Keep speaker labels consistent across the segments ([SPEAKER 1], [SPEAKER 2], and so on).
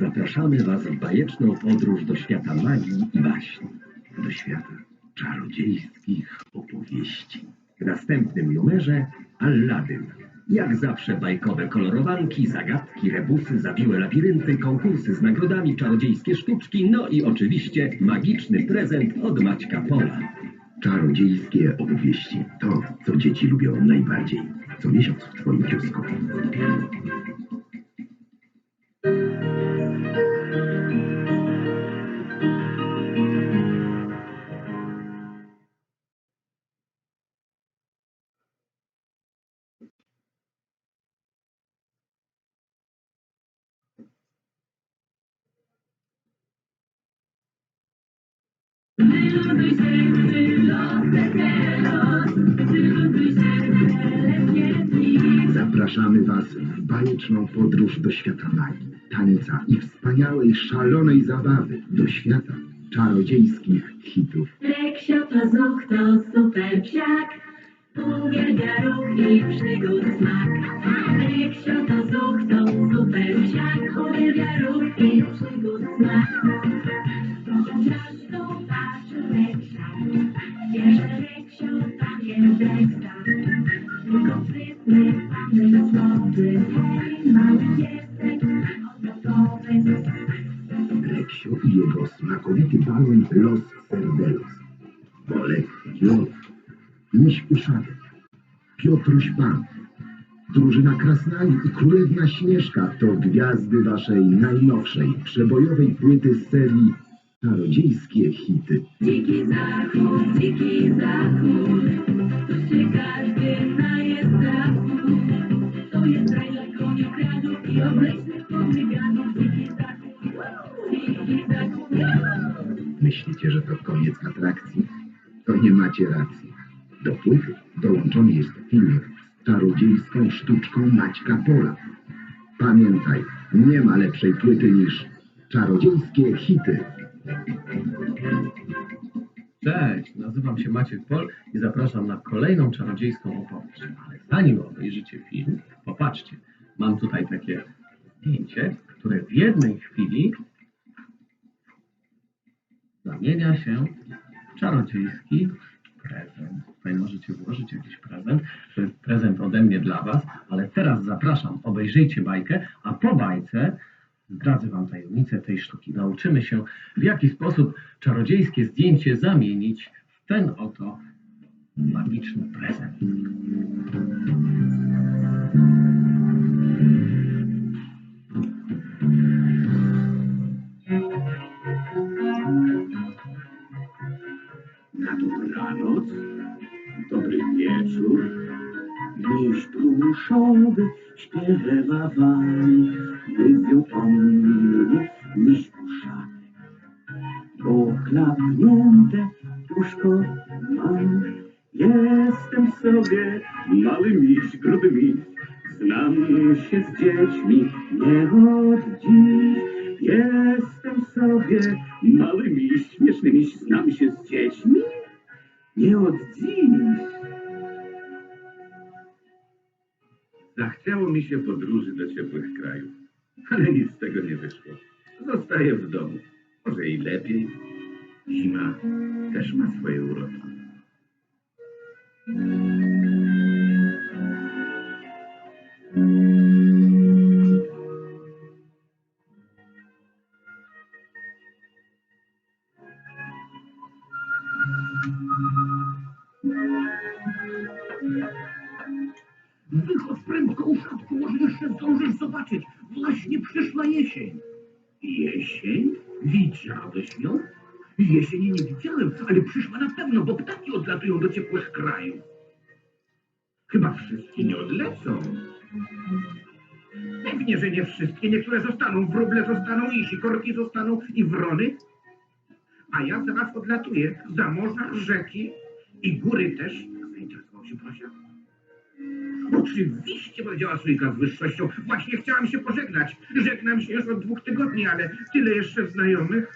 [SPEAKER 1] zapraszamy Was w bajeczną podróż do świata magii i baśni. Do świata czarodziejskich opowieści. W następnym numerze Alladyn. Jak zawsze bajkowe kolorowanki, zagadki, rebusy, zawiłe labirynty, konkursy z nagrodami, czarodziejskie sztuczki, no i oczywiście magiczny prezent od Maćka Pola.
[SPEAKER 2] Czarodziejskie opowieści. To, co dzieci lubią najbardziej. Co miesiąc w Twoim kiosku. Zapraszamy Was w bajeczną podróż do świata magii, tańca i wspaniałej, szalonej zabawy do świata czarodziejskich hitów.
[SPEAKER 3] Reksio to zuch, to super psiak. Uwielbia ruch i przygód smak. Reksio to I
[SPEAKER 2] jego smakowity balon Los Cervelos. Bolek Piotr, Miś Uszatek, Piotruś Pan, drużyna Krasnali i Królewna Śnieżka to gwiazdy waszej najnowszej, przebojowej płyty z serii Czarodziejskie hity.
[SPEAKER 3] Dziki zachód, dziki zachód,
[SPEAKER 2] Myślicie, że to koniec atrakcji? To nie macie racji. Do płyty dołączony jest filmik z czarodziejską sztuczką Maćka Pola. Pamiętaj, nie ma lepszej płyty niż czarodziejskie hity.
[SPEAKER 1] Cześć, nazywam się Maciek Pol i zapraszam na kolejną czarodziejską opowieść. Ale zanim obejrzycie film, popatrzcie, mam tutaj takie zdjęcie, które w jednej chwili zamienia się w czarodziejski prezent. Tutaj możecie włożyć jakiś prezent. To jest prezent ode mnie dla Was, ale teraz zapraszam, obejrzyjcie bajkę, a po bajce zdradzę Wam tajemnicę tej sztuki. Nauczymy się, w jaki sposób czarodziejskie zdjęcie zamienić w ten oto magiczny prezent.
[SPEAKER 2] Miś pluszowy śpiewa wam, mnie miś puszaty. Poklapnięte puszko mam, jestem sobie mały miś, gruby miś. Znam się z dziećmi nie od dziś. Jestem sobie mały miś, śmieszny miś. Znam się z dziećmi nie od dziś.
[SPEAKER 4] Zachciało mi się podróży do ciepłych krajów, ale nic z tego nie wyszło. Zostaję w domu. Może i lepiej. Zima też ma swoje uroki.
[SPEAKER 5] Prędko, uszatku, może jeszcze zdążysz zobaczyć. Właśnie przyszła jesień. Jesień? Widziałeś ją? Jesieni nie widziałem, ale przyszła na pewno, bo ptaki odlatują do ciepłych krajów. Chyba wszystkie nie odlecą. Pewnie, że nie wszystkie. Niektóre zostaną. Wróble zostaną i sikorki zostaną i wrony. A ja zaraz odlatuję za morza, rzeki i góry też. Zainteresował się prosiak. Oczywiście, powiedziała Sójka z wyższością. Właśnie chciałam się pożegnać. Żegnam się już od dwóch tygodni, ale tyle jeszcze znajomych.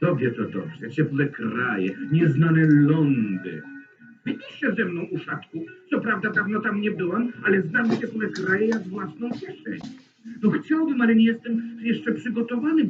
[SPEAKER 5] Tobie to dobrze. Ciepłe kraje, nieznane lądy. Wypisz się ze mną, uszatku. Co prawda dawno tam nie byłam, ale znam ciepłe kraje jak własną kieszeń. No chciałbym, ale nie jestem jeszcze przygotowany.